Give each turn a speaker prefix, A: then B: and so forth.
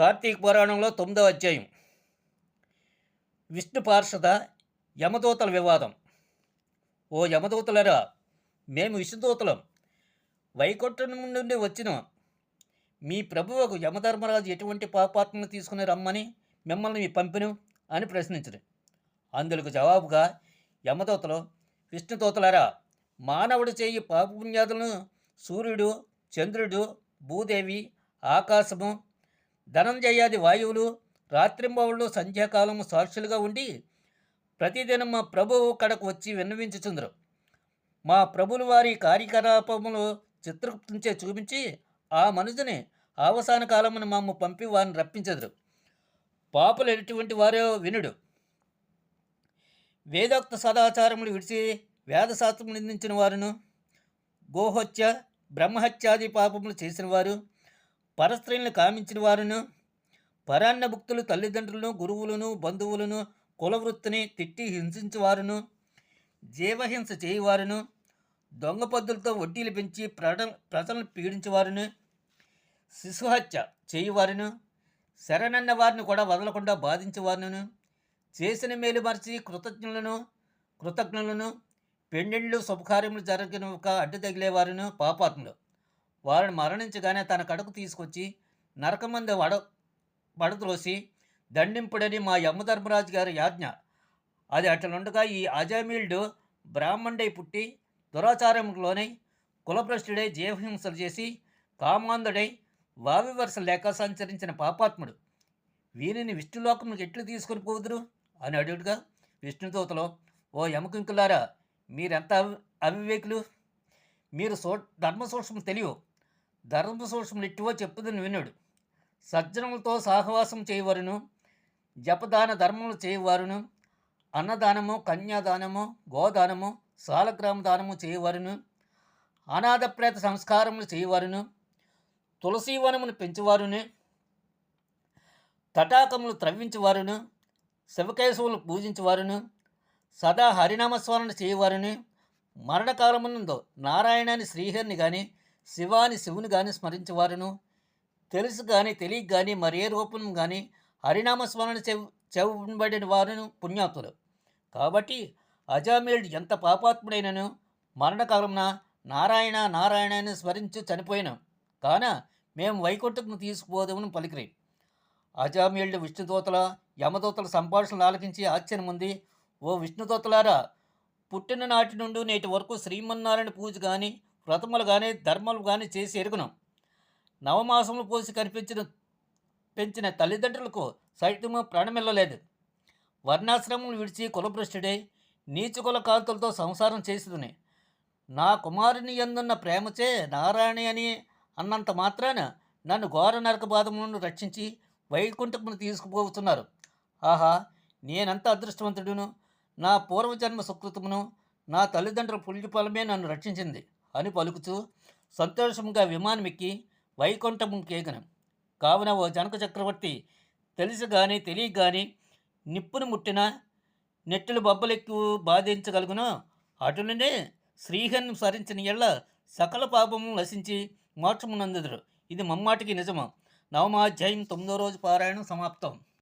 A: కార్తీక పురాణంలో తొమ్మిదవ అధ్యాయం. విష్ణు పార్షద యమదూతల వివాదం. ఓ యమదూతలరా మేము విష్ణుదూతలం. వైకుంఠం నుండి వచ్చిన మీ ప్రభువుకు యమధర్మరాజు ఎటువంటి పాపాత్మను తీసుకుని రమ్మని మిమ్మల్ని పంపిను అని ప్రశ్నించరు. అందులకు జవాబుగా యమదూతలు విష్ణుదూతలరా మానవుడు చేయి పాపపుణ్యాదులను సూర్యుడు చంద్రుడు భూదేవి ఆకాశము ధనంజయాది వాయువులు రాత్రింబవుళ్ళు సంధ్యాకాలము సాక్షులుగా ఉండి ప్రతిదినం మా ప్రభువు కడకు వచ్చి విన్నవించుచుందరు. మా ప్రభులు వారి కార్యకలాపములు చిత్రగుప్తించే చూపించి ఆ మనుషుని అవసాన కాలమును మమ్ము పంపి వారిని రప్పించదురు. పాపులు ఎటువంటి వారో వినుడు. వేదోక్త సదాచారములు విడిచి వేదశాస్త్రము నిందించిన వారును గోహత్య బ్రహ్మహత్యాది పాపములు చేసిన వారు పరస్త్రీలను కామించిన వారును పరాన్న భక్తులు తల్లిదండ్రులను గురువులను బంధువులను కులవృత్తిని తిట్టి హింసించేవారును జీవహింస చేయవారును దొంగ పద్ధతులతో వడ్డీలు పెంచి ప్రజ ప్రజలను పీడించేవారును శిశుహత్య చేయవారును శరణన్న వారిని కూడా వదలకుండా బాధించేవారును చేసిన మేలు మరిచి కృతజ్ఞులను కృతజ్ఞులను పెండిళ్ళు శుభకార్యములు జరిగిన ఒక అడ్డు తగిలేవారును పాపాత్ములు. వారిని మరణించగానే తన కడకు తీసుకొచ్చి నరకమంది వడ వడద్రోసి దండింపుడని మా యమధర్మరాజు గారి యాజ్ఞ. అది అట్లనుండగా ఈ అజామీల్డు బ్రాహ్మణుడై పుట్టి దురాచారంలోనై కులభ్రష్టుడై జీవహింసలు చేసి కామాంధుడై వావి లేక సంచరించిన పాపాత్ముడు. వీరిని విష్ణులోకములకు ఎట్లు తీసుకొని పోదురు? అని అడుగుగా విష్ణుదూతలో ఓ యమకింకులారా మీరెంత అవి అవివేకులు? మీరు సో ధర్మ సూక్ష్మం తెలియవు. ధర్మ సూక్ష్మం ఎట్టువో చెప్పుదని వినుడు. సజ్జనములతో సహవాసం చేయవరును జపదాన ధర్మములు చేయవారును అన్నదానము కన్యాదానము గోదానము సాలగ్రామ దానము చేయవారును అనాథప్రేత సంస్కారములు చేయవారును తులసీవనమును పెంచేవారును తటాకములు త్రవ్వించేవారును శివకేశవులు పూజించేవారును సదా హరినామస్మరణ చేయవారును మరణకాలమునందు నారాయణాన్ని శ్రీహరిని కానీ శివాని శివుని కానీ స్మరించేవారును? తెలుసు కానీ తెలియక కానీ మరే రూపం కానీ హరినామస్మరణ చెవ్ చెవబడిన వారును పుణ్యాతులు కాబట్టి అజామేయుడు ఎంత పాపాత్ముడైనను మరణకాలంన నారాయణ నారాయణ అని స్మరించి చనిపోయినాం. కాన మేము వైకుంఠకు తీసుకుపోదామని పలికిరి. అజామేయుడు విష్ణుదూతల యమదూతల సంభాషణలు ఆలకించి ఆశ్చర్యం ఉంది ఓ విష్ణుదూతలారా పుట్టిన నాటి నుండి నేటి వరకు శ్రీమన్నారాయణ పూజ కానీ వ్రతములు కానీ ధర్మాలు కానీ చేసి ఎరుగును. నవమాసములు పోసి కనిపించిన పెంచిన తల్లిదండ్రులకు సైతము ప్రాణమిల్లలేదు. వర్ణాశ్రమం విడిచి కులభ్రష్టుడై నీచుకుల కాంతులతో సంసారం చేసిదుని. నా కుమారుని ఎందున్న ప్రేమచే నారాయణి అని అన్నంత మాత్రాన నన్ను ఘోర నరక బాధము నుండి రక్షించి వైకుంఠమును తీసుకుపోతున్నారు. ఆహా నేనంత అదృష్టవంతుడును. నా పూర్వజన్మ సుకృతమును నా తల్లిదండ్రుల పుణ్యఫలమే నన్ను రక్షించింది. అని పలుకుతూ సంతోషంగా విమానం ఎక్కి వైకుంఠం కేగనం కావున ఓ జనక చక్రవర్తి తెలిసి కానీ తెలియ కానీ నిప్పును ముట్టిన నెట్టులు బొబ్బలెక్కు బాధించగలుగును అటునే శ్రీహరిని స్మరించిన ఎళ్ళ సకల పాపము నశించి మోక్షమునందుదురు. ఇది మమ్మాటికి నిజము. నవమాధ్యాయం తొమ్మిదో రోజు పారాయణం సమాప్తం.